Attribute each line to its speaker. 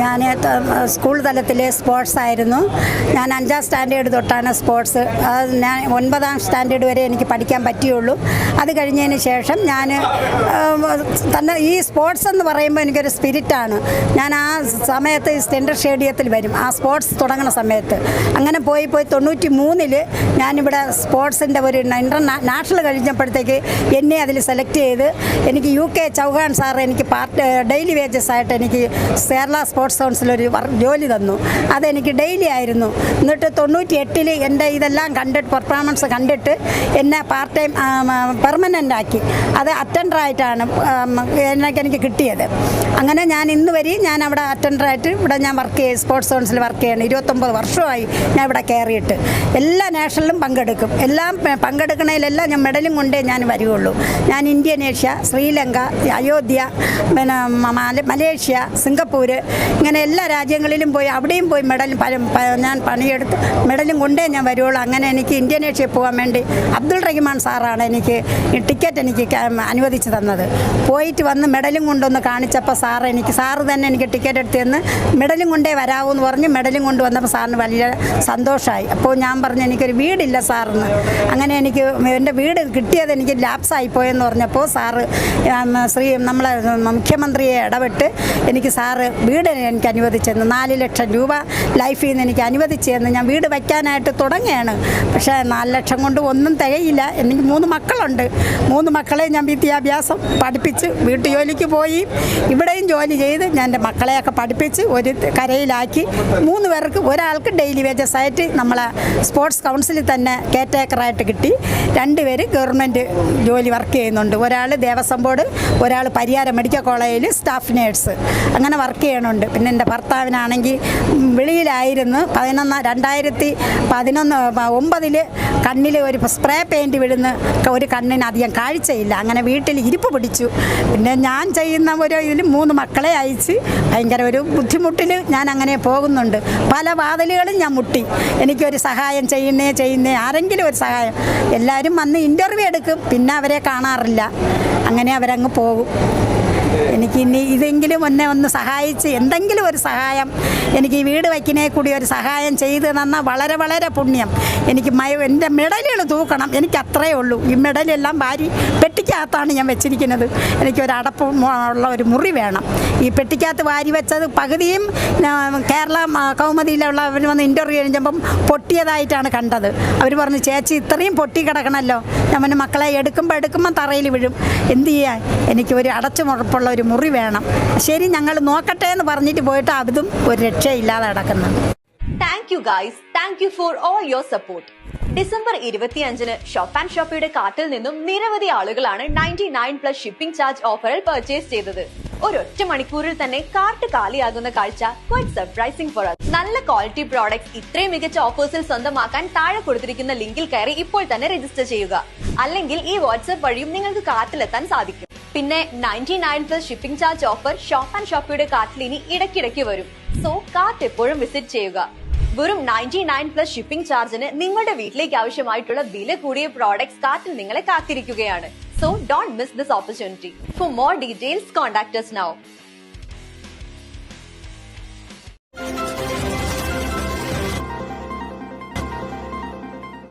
Speaker 1: ഞാൻ സ്കൂൾ തലത്തിലെ സ്പോർട്സ് ആയിരുന്നു. ഞാൻ അഞ്ചാം സ്റ്റാൻഡേർഡ് തൊട്ടാണ് സ്പോർട്സ് ഞാൻ ഒൻപതാം സ്റ്റാൻഡേർഡ് വരെ എനിക്ക് പഠിക്കാൻ പറ്റിയുള്ളൂ. അത് കഴിഞ്ഞതിന് ശേഷം ഞാൻ തന്നെ ഈ സ്പോർട്സ് എന്ന് പറയുമ്പോൾ എനിക്കൊരു സ്പിരിറ്റാണ് ഞാൻ ആ സമയത്ത് സെൻട്രൽ സ്റ്റേഡിയത്തിൽ വരും. ആ സ്പോർട്സ് തുടങ്ങുന്ന സമയത്ത്. അങ്ങനെ പോയി പോയി തൊണ്ണൂറ്റി മൂന്നിൽ ഞാനിവിടെ സ്പോർട്സിന്റെ ഒരു ഇന്റർ നാഷണൽ കഴിഞ്ഞപ്പോഴത്തേക്ക് എന്നെ അതിൽ സെലക്ട് ചെയ്ത് എനിക്ക് യു കെ ചൗഹാൻ സാർ എനിക്ക് പാർട്ട് ഡെയിലി വേജസ് ആയിട്ട് എനിക്ക് കേരള സ്പോർട്സ് കൗൺസിൽ ഒരു ജോലി തന്നു. അതെനിക്ക് ഡെയിലി ആയിരുന്നു. എന്നിട്ട് തൊണ്ണൂറ്റി എട്ടിൽ എന്റെ ഇതെല്ലാം കണ്ടിട്ട് പെർഫോമൻസ് കണ്ടിട്ട് എന്നെ പാർട്ട് ടൈം പെർമനന്റ് ആക്കി. അത് അറ്റൻഡറായിട്ടാണ് എനിക്ക് എനിക്ക് കിട്ടിയത്. അങ്ങനെ ഞാൻ ഇന്ന് വരെ ഞാൻ അവിടെ അറ്റൻഡറായിട്ട് ഇവിടെ ഞാൻ വർക്ക് ചെയ്യും സ്പോർട്സ് കൗൺസിൽ വർക്ക് ചെയ്യണം. ഇരുപത്തൊമ്പത് വർഷമായി ഞാൻ ഇവിടെ കയറിയിട്ട്. എല്ലാ നാഷണലിലും പങ്കെടുക്കും. എല്ലാം പങ്കെടുക്കുന്നതിലെല്ലാം ഞാൻ മെഡലും കൊണ്ടേ ഞാൻ വരികയുള്ളൂ ഞാൻ ഇന്ത്യനേഷ്യ ശ്രീലങ്ക അയോധ്യ പിന്നെ മലേഷ്യ സിംഗപ്പൂർ ഇങ്ങനെ എല്ലാ രാജ്യങ്ങളിലും പോയി അവിടെയും പോയി മെഡൽ ഞാൻ പണിയെടുത്ത് മെഡലും കൊണ്ടേ ഞാൻ വരുവുള്ളൂ. അങ്ങനെ എനിക്ക് ഇന്തോനേഷ്യയിൽ പോകാൻ വേണ്ടി അബ്ദുൾ റഹിമാൻ സാറാണ് എനിക്ക് ടിക്കറ്റ് എനിക്ക് അനുവദിച്ചു തന്നത്. പോയിട്ട് വന്ന് മെഡലും കൊണ്ടൊന്ന് കാണിച്ചപ്പോൾ സാർ എനിക്ക് സാറ് തന്നെ എനിക്ക് ടിക്കറ്റ് എടുത്ത് തന്ന് മെഡലും കൊണ്ടേ വരാവൂ എന്ന് പറഞ്ഞ് മെഡലും കൊണ്ട് വന്നപ്പോൾ സാറിന് വലിയ സന്തോഷമായി അപ്പോൾ ഞാൻ പറഞ്ഞു എനിക്കൊരു വീടില്ല സാറിന്. അങ്ങനെ എനിക്ക് എന്റെ വീട് കിട്ടിയത് എനിക്ക് ലാപ്സായി പോയെന്ന് പറഞ്ഞപ്പോൾ സാറ് ശ്രീ നമ്മളെ മുഖ്യമന്ത്രിയെ ഇടപെട്ട് എനിക്ക് സാറ് വീട് എനിക്ക് അനുവദിച്ചെന്ന് നാല് ലക്ഷം രൂപ ലൈഫിൽ നിന്ന് എനിക്ക് അനുവദിച്ചെന്ന് ഞാൻ വീട് വയ്ക്കാനായിട്ട് തുടങ്ങുകയാണ്. പക്ഷേ നാല് ലക്ഷം കൊണ്ട് ഒന്നും തികയില്ല. എനിക്ക് മൂന്ന് മക്കളുണ്ട്. മൂന്ന് മക്കളെ ഞാൻ വിദ്യാഭ്യാസം പഠിപ്പിച്ച് വീട്ടു ജോലിക്ക് പോയി. ഇവിടെയും ജോലി ചെയ്ത് ഞാൻ എന്റെ മക്കളെയൊക്കെ പഠിപ്പിച്ച് ഒരു കരയിലാക്കി. മൂന്ന് പേർക്ക് ഒരാൾക്ക് ഡെയിലി വേജസ് ആയിട്ട് നമ്മളെ സ്പോർട്സ് കൗൺസിലിൽ തന്നെ കേറ്റേക്കറായിട്ട് കിട്ടി. രണ്ടുപേര് ഗവൺമെന്റ് ജോലി വർക്ക് ചെയ്യുന്നുണ്ട്. ഒരാൾ ദേവസ്വം ബോർഡ് ഒരാൾ പരിയാരം മെഡിക്കൽ കോളേജിൽ സ്റ്റാഫ് നേഴ്സ് അങ്ങനെ വർക്ക് ചെയ്യണുണ്ട്. പിന്നെ എന്റെ ഭർത്താവിനാണെങ്കിൽ വെളിയിലായിരുന്നു പതിനൊന്ന് രണ്ടായിരത്തി പതിനൊന്ന് ഒമ്പതിൽ കണ്ണിൽ ഒരു സ്പ്രേ പെയിന്റ് വിടുന്ന ഒരു കണ്ണിന് അധികം കാഴ്ചയില്ല. അങ്ങനെ വീട്ടിൽ ഇരിപ്പ് പിടിച്ചു. പിന്നെ ഞാൻ ചെയ്യുന്ന ഒരു ഇതിൽ മൂന്ന് മക്കളെ അയച്ച് ഭയങ്കര ഒരു ബുദ്ധിമുട്ടിൽ ഞാൻ അങ്ങനെ പോകുന്നുണ്ട്. പല വാതിലുകളും ഞാൻ മുട്ടി. എനിക്കൊരു സഹായം ചെയ്യുന്നേ ചെയ്യുന്നേ ആരെങ്കിലും ഒരു സഹായം. എല്ലാവരും വന്ന് ഇന്റർവ്യൂ എടുക്കും. പിന്നെ അവരെ കാണാറില്ല. അങ്ങനെ അവരങ്ങ് പോകും. എനിക്ക് ഇനി ഇതെങ്കിലും എന്നെ ഒന്ന് സഹായിച്ച് എന്തെങ്കിലും ഒരു സഹായം എനിക്ക് ഈ വീട് വയ്ക്കുന്നേ കൂടി ഒരു സഹായം ചെയ്ത് തന്ന വളരെ വളരെ പുണ്യം. എനിക്ക് മയ എന്റെ മെഡലുകൾ തൂക്കണം. എനിക്ക് അത്രയേ ഉള്ളൂ. ഈ മെഡലെല്ലാം ഭാര്യ പെട്ടിക്കകത്താണ് ഞാൻ വെച്ചിരിക്കുന്നത്. എനിക്കൊരു അടപ്പ് ഉള്ള ഒരു മുറി വേണം. ഈ പെട്ടിക്കകത്ത് വാരി വെച്ചത് പകുതിയും കേരള കൗമുദിയിലുള്ള അവർ വന്ന് ഇന്റർവ്യൂ കഴിഞ്ഞപ്പം പൊട്ടിയതായിട്ടാണ് കണ്ടത്. അവർ പറഞ്ഞു ചേച്ചി ഇത്രയും പൊട്ടി കിടക്കണമല്ലോ ഞാൻ മക്കളെ എടുക്കുമ്പോൾ എടുക്കുമ്പോൾ തറയിൽ വിഴും. എന്ത് ചെയ്യാൻ എനിക്ക് ഒരു അടച്ചുമുറപ്പുള്ള ഒരു മുറി വേണം. ശരി ഞങ്ങൾ നോക്കട്ടെ എന്ന് പറഞ്ഞിട്ട് പോയിട്ട് അതും ഒരു രക്ഷയില്ലാതെ കിടക്കുന്നുണ്ട്.
Speaker 2: Thank you guys thank you for all your support December ഇരുപത്തിയഞ്ചിന് ഷോപ്പ് ആൻഡ് ഷോപ്പിയുടെ കാർട്ടിൽ നിന്നും നിരവധി ആളുകളാണ് ninety nine plus shipping charge ഓഫറിൽ പർച്ചേസ് ചെയ്തത്. ഒരൊറ്റ മണിക്കൂറിൽ തന്നെ കാർട്ട് കാലിയാകുന്ന കാഴ്ച ക്വൈറ്റ് സർപ്രൈസിംഗ് ഫോർ us. നല്ല ക്വാളിറ്റി പ്രോഡക്ട്സ് ഇത്രയും മികച്ച ഓഫേഴ്സിൽ സ്വന്തമാക്കാൻ താഴെ കൊടുത്തിരിക്കുന്ന ലിങ്കിൽ കയറി ഇപ്പോൾ തന്നെ രജിസ്റ്റർ ചെയ്യുക. അല്ലെങ്കിൽ ഈ വാട്സ്ആപ്പ് വഴിയും നിങ്ങൾക്ക് കാർട്ടിലെത്താൻ സാധിക്കും. പിന്നെ ninety nine plus shipping charge offer shop and ഷോപ്പിയുടെ കാർട്ടിൽ ഇനി ഇടയ്ക്കിടയ്ക്ക് വരും. സോ കാർട്ട് എപ്പോഴും വിസിറ്റ് ചെയ്യുക. വെറും നയന്റി നയൻ പ്ലസ് ഷിപ്പിംഗ് ചാർജിന് നിങ്ങളുടെ വീട്ടിലേക്ക് ആവശ്യമായിട്ടുള്ള വില കൂടിയ പ്രോഡക്ട്സ് കാറ്റിൽ നിങ്ങളെ കാത്തിരിക്കുകയാണ്. So don't miss this opportunity for more details contact now.